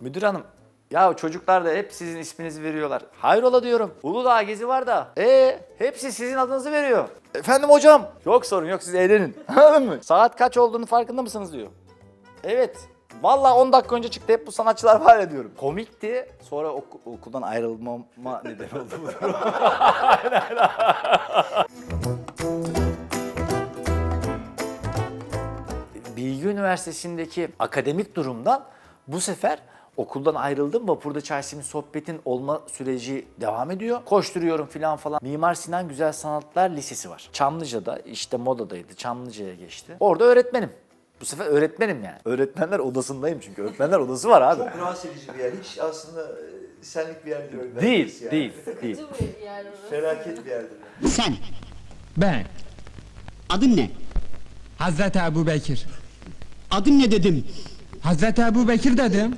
Müdür hanım ya çocuklar da hep sizin isminizi veriyorlar. Hayrola diyorum. Uludağ gezi var da. E hepsi sizin adınızı veriyor. Efendim hocam. Yok sorun yok siz eğlenin. Anladın mı? Saat kaç olduğunu farkında mısınız diyor. Evet. Vallahi 10 dakika önce çıktı hep bu sanatçılar var ya diyorum. Komikti. Sonra oku- okuldan ayrılmama neden oldu bu durum. Bilgi Üniversitesi'ndeki akademik durumdan bu sefer okuldan ayrıldım. Vapurda çay simit sohbetin olma süreci devam ediyor. Koşturuyorum filan falan. Mimar Sinan Güzel Sanatlar Lisesi var. Çamlıca'da işte modadaydı. Çamlıca'ya geçti. Orada öğretmenim. Bu sefer öğretmenim yani. Öğretmenler odasındayım çünkü. Öğretmenler odası var abi. Çok rahatsız edici bir yer. Hiç aslında e, senlik bir yer değil. öyle Değil, yani. değil, değil. bir yer orası. Felaket bir yerdir. Sen, Ben adın ne? Hazreti Ebu Bekir. Adın ne dedim? Hazreti Ebu Bekir dedim.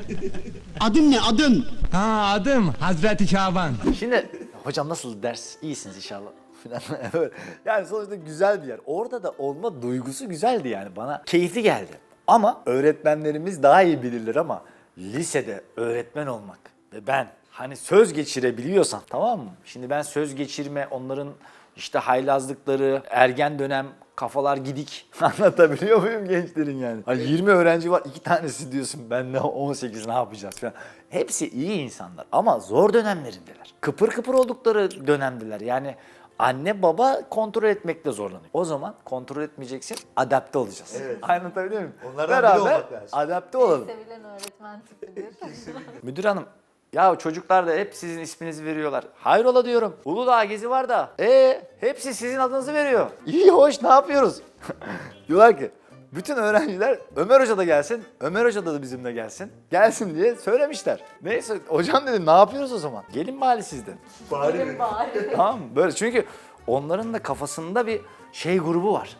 Adın ne, adın? Ha adım Hazreti Şaban. Şimdi hocam nasıl ders? İyisiniz inşallah. falan. Yani sonuçta güzel bir yer. Orada da olma duygusu güzeldi yani bana. Keyifli geldi. Ama öğretmenlerimiz daha iyi bilirler ama lisede öğretmen olmak ve ben hani söz geçirebiliyorsan tamam mı? Şimdi ben söz geçirme onların işte haylazlıkları, ergen dönem kafalar gidik. Anlatabiliyor muyum gençlerin yani? Hani 20 öğrenci var, iki tanesi diyorsun ben ne 18 ne yapacağız falan. Hepsi iyi insanlar ama zor dönemlerindeler. Kıpır kıpır oldukları dönemdiler. Yani anne baba kontrol etmekte zorlanıyor. O zaman kontrol etmeyeceksin, adapte olacağız. Evet. Anlatabiliyor muyum? Onlardan biri Beraber olmak lazım. adapte En olalım. sevilen öğretmen tipidir. Müdür hanım ya çocuklar da hep sizin isminizi veriyorlar. Hayrola diyorum. Uludağ gezi var da. E hepsi sizin adınızı veriyor. İyi hoş ne yapıyoruz? Diyorlar ki bütün öğrenciler Ömer Hoca da gelsin, Ömer Hoca da bizimle gelsin. Gelsin diye söylemişler. Neyse hocam dedim ne yapıyoruz o zaman? Gelin bari siz de. Bari bari. tamam? Böyle çünkü onların da kafasında bir şey grubu var.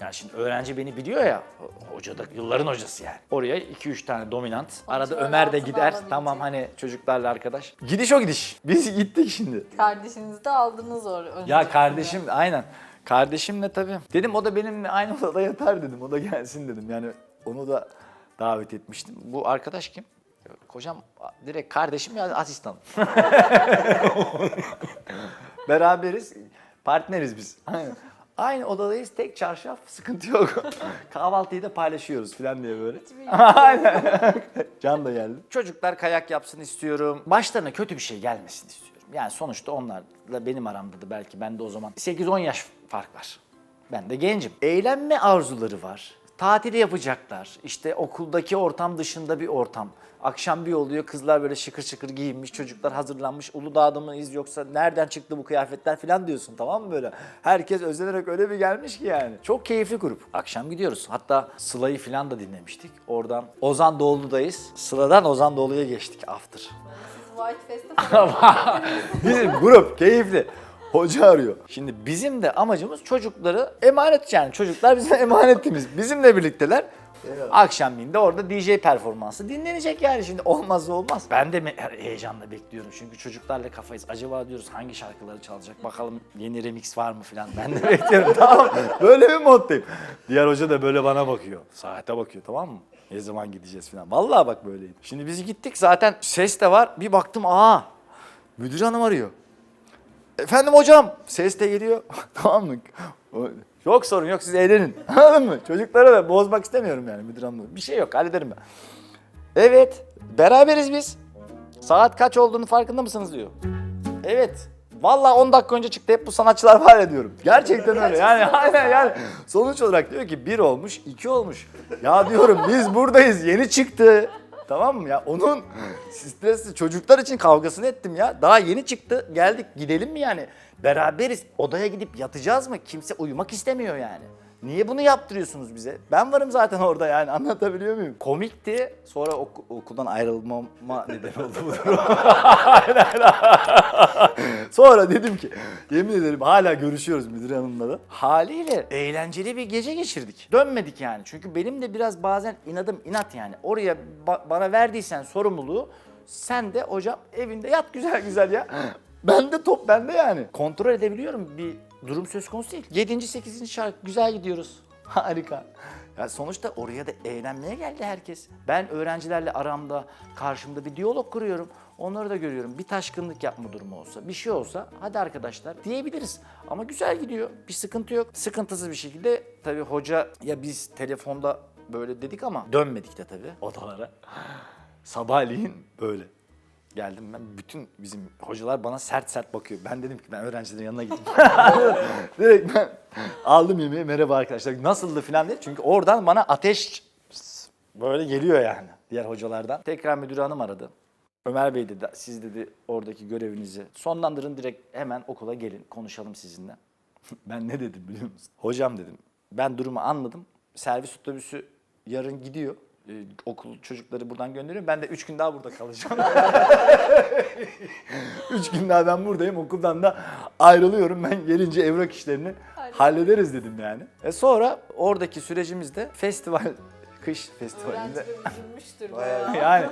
Yani şimdi öğrenci beni biliyor ya, hoca da yılların hocası yani. Oraya 2-3 tane dominant. Arada Ömer de gider. alabilecek. Tamam hani çocuklarla arkadaş. Gidiş o gidiş. Biz gittik şimdi. Kardeşinizi de aldınız oraya. Ya kardeşim aynen. Kardeşimle tabii. Dedim o da benimle aynı odada yatar dedim. O da gelsin dedim. Yani onu da davet etmiştim. Bu arkadaş kim? Kocam direkt kardeşim ya asistanım. Beraberiz. Partneriz biz. Aynen. Aynı odadayız. Tek çarşaf. Sıkıntı yok. Kahvaltıyı da paylaşıyoruz falan diye böyle. Aynen. Can da geldi. Çocuklar kayak yapsın istiyorum. Başlarına kötü bir şey gelmesin istiyorum. Yani sonuçta onlarla benim aramda da belki ben de o zaman 8-10 yaş fark var. Ben de gencim. Eğlenme arzuları var. Tatili yapacaklar. İşte okuldaki ortam dışında bir ortam. Akşam bir oluyor kızlar böyle şıkır şıkır giyinmiş, çocuklar hazırlanmış. Uludağ'da mıyız yoksa nereden çıktı bu kıyafetler falan diyorsun tamam mı böyle? Herkes özenerek öyle bir gelmiş ki yani. Çok keyifli grup. Akşam gidiyoruz. Hatta Sıla'yı falan da dinlemiştik. Oradan Ozan Doğulu'dayız. Sıla'dan Ozan Doğulu'ya geçtik after. White falan Bizim grup keyifli. Hoca arıyor. Şimdi bizim de amacımız çocukları emanet yani. Çocuklar bizim emanetimiz. Bizimle birlikteler. Akşamleyin de orada DJ performansı dinlenecek yani şimdi olmazsa olmaz. Ben de heyecanla bekliyorum çünkü çocuklarla kafayız. Acaba diyoruz hangi şarkıları çalacak bakalım yeni remix var mı filan. Ben de bekliyorum tamam Böyle bir moddayım. Diğer hoca da böyle bana bakıyor. Saate bakıyor tamam mı? Ne zaman gideceğiz filan. Vallahi bak böyleyim. Şimdi biz gittik zaten ses de var. Bir baktım aa müdür hanım arıyor. Efendim hocam ses de geliyor. tamam mı? Yok sorun yok siz eğlenin. Anladın mı? Çocuklara da bozmak istemiyorum yani müdür hanımla. Bir şey yok hallederim ben. Evet beraberiz biz. Saat kaç olduğunu farkında mısınız diyor. Evet. Vallahi 10 dakika önce çıktı hep bu sanatçılar var ya diyorum. Gerçekten öyle. Yani aynen yani sonuç olarak diyor ki bir olmuş, iki olmuş. Ya diyorum biz buradayız. Yeni çıktı. Tamam mı ya? Onun stresli çocuklar için kavgasını ettim ya. Daha yeni çıktı. Geldik gidelim mi yani? Beraberiz. Odaya gidip yatacağız mı? Kimse uyumak istemiyor yani. Niye bunu yaptırıyorsunuz bize? Ben varım zaten orada yani anlatabiliyor muyum? Komikti. Sonra oku- okuldan ayrılmama neden oldu bu durum. Sonra dedim ki yemin ederim hala görüşüyoruz müdür hanımla da. Haliyle eğlenceli bir gece geçirdik. Dönmedik yani. Çünkü benim de biraz bazen inadım inat yani. Oraya ba- bana verdiysen sorumluluğu sen de hocam evinde yat güzel güzel ya. Ben de top bende yani. Kontrol edebiliyorum bir durum söz konusu değil. 7. 8. şarkı güzel gidiyoruz. Harika. Ya sonuçta oraya da eğlenmeye geldi herkes. Ben öğrencilerle aramda, karşımda bir diyalog kuruyorum. Onları da görüyorum. Bir taşkınlık yapma durumu olsa, bir şey olsa hadi arkadaşlar diyebiliriz. Ama güzel gidiyor. Bir sıkıntı yok. Sıkıntısız bir şekilde tabii hoca ya biz telefonda böyle dedik ama dönmedik de tabii odalara. Sabahleyin böyle. Geldim ben bütün bizim hocalar bana sert sert bakıyor. Ben dedim ki ben öğrencilerin yanına gittim. Direkt ben aldım yemeği merhaba arkadaşlar nasıldı falan diye. Çünkü oradan bana ateş böyle geliyor yani diğer hocalardan. Tekrar müdür hanım aradı. Ömer Bey dedi siz dedi oradaki görevinizi sonlandırın direkt hemen okula gelin konuşalım sizinle. ben ne dedim biliyor musun? Hocam dedim ben durumu anladım. Servis otobüsü yarın gidiyor. Ee, okul çocukları buradan gönderiyorum. Ben de üç gün daha burada kalacağım. üç gün daha ben buradayım. Okuldan da ayrılıyorum. Ben gelince evrak işlerini hallederiz dedim yani. E sonra oradaki sürecimizde festival, kış festivalinde Öğrenciler üzülmüştür Bayağı. bayağı. yani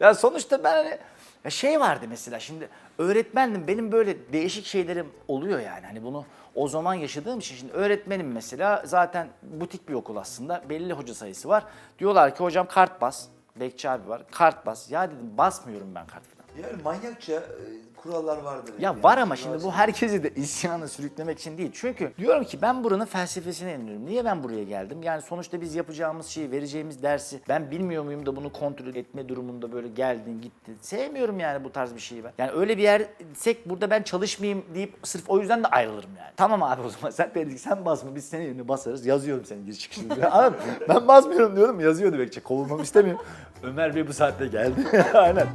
ya sonuçta ben hani ya şey vardı mesela şimdi öğretmendim benim böyle değişik şeylerim oluyor yani hani bunu o zaman yaşadığım için şimdi öğretmenim mesela zaten butik bir okul aslında belli hoca sayısı var. Diyorlar ki hocam kart bas. Bekçi abi var. Kart bas. Ya dedim basmıyorum ben kart. Yani manyakça e, kurallar vardır. Ya yani. var ama şimdi bu herkesi de isyana sürüklemek için değil. Çünkü diyorum ki ben buranın felsefesine inanıyorum. Niye ben buraya geldim? Yani sonuçta biz yapacağımız şeyi, vereceğimiz dersi ben bilmiyor muyum da bunu kontrol etme durumunda böyle geldin gittin. Sevmiyorum yani bu tarz bir şeyi ben. Yani öyle bir yersek burada ben çalışmayayım deyip sırf o yüzden de ayrılırım yani. Tamam abi o zaman sen dedik sen basma biz senin yerine basarız. Yazıyorum senin giriş çıkışını. Mı? Ben basmıyorum diyorum yazıyordu bekçe kovulmamı istemiyorum. Ömer Bey bu saatte geldi. Aynen.